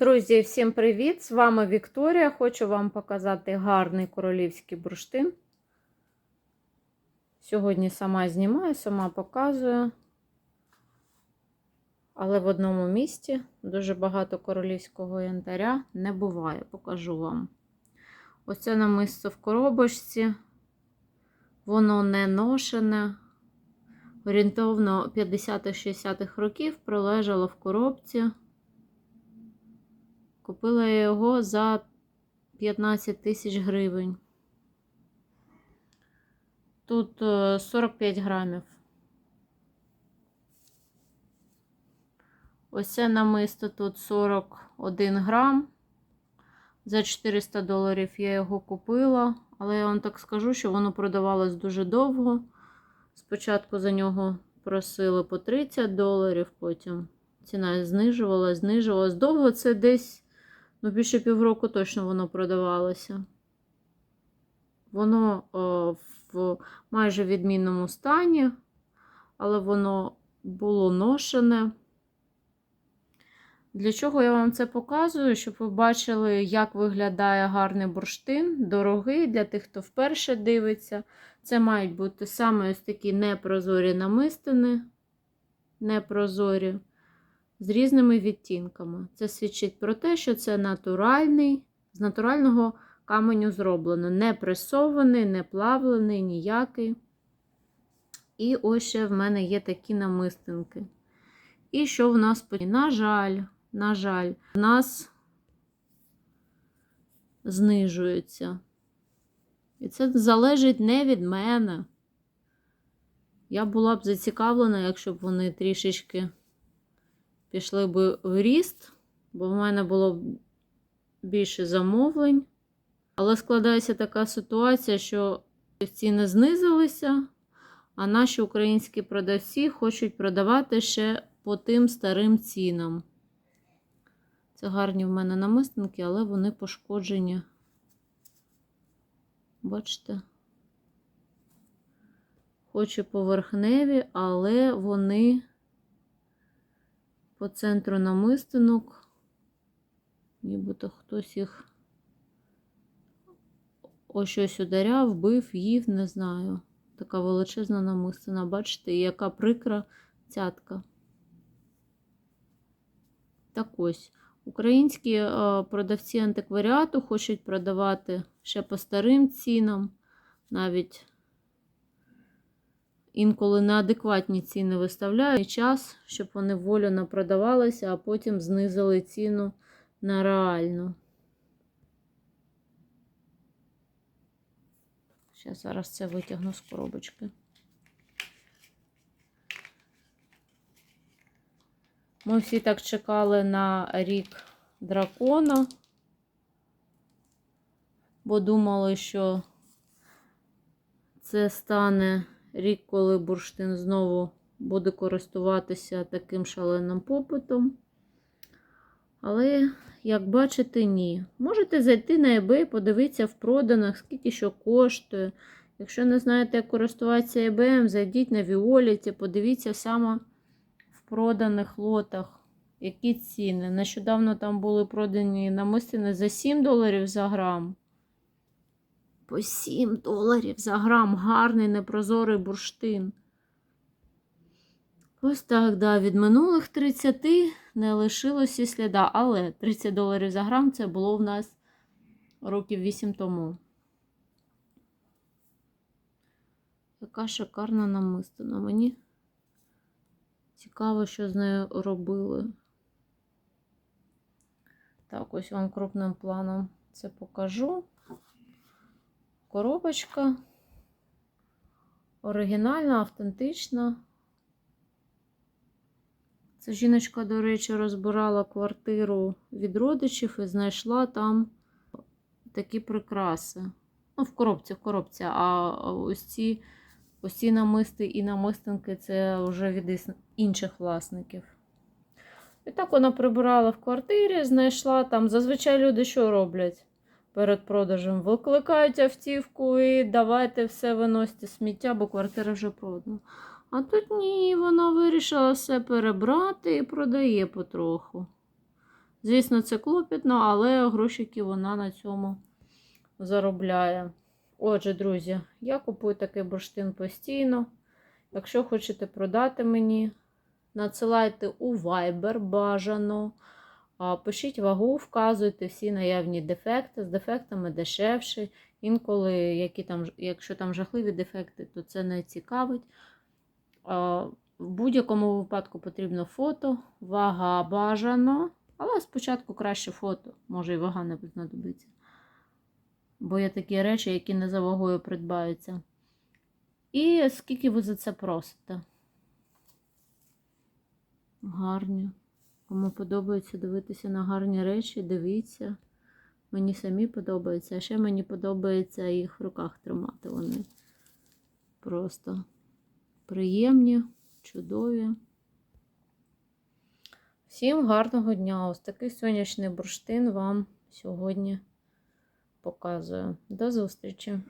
Друзі, всім привіт! З вами Вікторія. Хочу вам показати гарний королівський бурштин. Сьогодні сама знімаю, сама показую. Але в одному місці дуже багато королівського янтаря не буває, покажу вам. Оце намисто в коробочці. Воно не ношене. Орієнтовно 50-60-х років пролежало в коробці. Купила я його за 15 тисяч гривень. Тут е, 45 грамів. Ось це намисто тут 41 грам. За 400 доларів я його купила, але я вам так скажу, що воно продавалось дуже довго. Спочатку за нього просили по 30 доларів, потім ціна знижувалась, знижувалась. Довго це десь, ну, більше півроку точно воно продавалося. Воно о, в майже відмінному стані, але воно було ношене. Для чого я вам це показую? Щоб ви бачили, як виглядає гарний бурштин, дорогий для тих, хто вперше дивиться. Це мають бути саме ось такі непрозорі намистини, непрозорі, з різними відтінками. Це свідчить про те, що це натуральний, з натурального каменю зроблено. Не пресований, не плавлений, ніякий. І ось ще в мене є такі намистинки. І що в нас На жаль, на жаль, в нас знижується. І це залежить не від мене. Я була б зацікавлена, якщо б вони трішечки пішли б в ріст, бо в мене було б більше замовлень. Але складається така ситуація, що ціни знизилися, а наші українські продавці хочуть продавати ще по тим старим цінам. Це гарні в мене намистинки, але вони пошкоджені. Бачите? Хоч і поверхневі, але вони по центру намистинок, нібито хтось їх о щось ударяв, бив, їв, не знаю. Така величезна намистина, бачите, яка прикра цятка. Так ось. Українські е, продавці антикваріату хочуть продавати ще по старим цінам, навіть інколи на адекватні ціни виставляють час, щоб вони вольно продавалися, а потім знизили ціну на реальну. Ще зараз це витягну з коробочки. Ми всі так чекали на рік дракона, бо думали, що це стане рік, коли бурштин знову буде користуватися таким шаленим попитом. Але, як бачите, ні. Можете зайти на eBay, подивитися в проданах, скільки що коштує. Якщо не знаєте, як користуватися eBay, зайдіть на Віоліті, подивіться саме в проданих лотах. Які ціни? Нещодавно там були продані намистини за 7 доларів за грам. По 7 доларів за грам. Гарний непрозорий бурштин. Ось так, да, від минулих 30 не лишилося сліда. Але 30 доларів за грам це було в нас років 8 тому. Яка шикарна намистина мені. Цікаво, що з нею робили. Так, ось вам крупним планом це покажу. Коробочка оригінальна, автентична. Ця жіночка, до речі, розбирала квартиру від родичів і знайшла там такі прикраси. Ну, в коробці, в коробці, а ось ці. Ось ці намисти і намистинки це вже від інших власників. І так вона прибирала в квартирі, знайшла там. Зазвичай люди що роблять перед продажем? Викликають автівку і давайте все виносити сміття, бо квартира вже продана. А тут ні, вона вирішила все перебрати і продає потроху. Звісно, це клопітно, але грошики вона на цьому заробляє. Отже, друзі, я купую такий бурштин постійно. Якщо хочете продати мені, надсилайте у Viber бажано. Пишіть вагу, вказуйте всі наявні дефекти. З дефектами дешевше. Інколи, які там, якщо там жахливі дефекти, то це не цікавить. В будь-якому випадку потрібно фото, вага бажано, але спочатку краще фото, може і вага не знадобиться. Бо є такі речі, які не за вагою придбаються. І скільки ви за це просите? Гарні. Кому подобається дивитися на гарні речі, дивіться. Мені самі подобається, а ще мені подобається їх в руках тримати. Вони просто приємні, чудові. Всім гарного дня! Ось такий сонячний бурштин вам сьогодні показую. До зустрічі!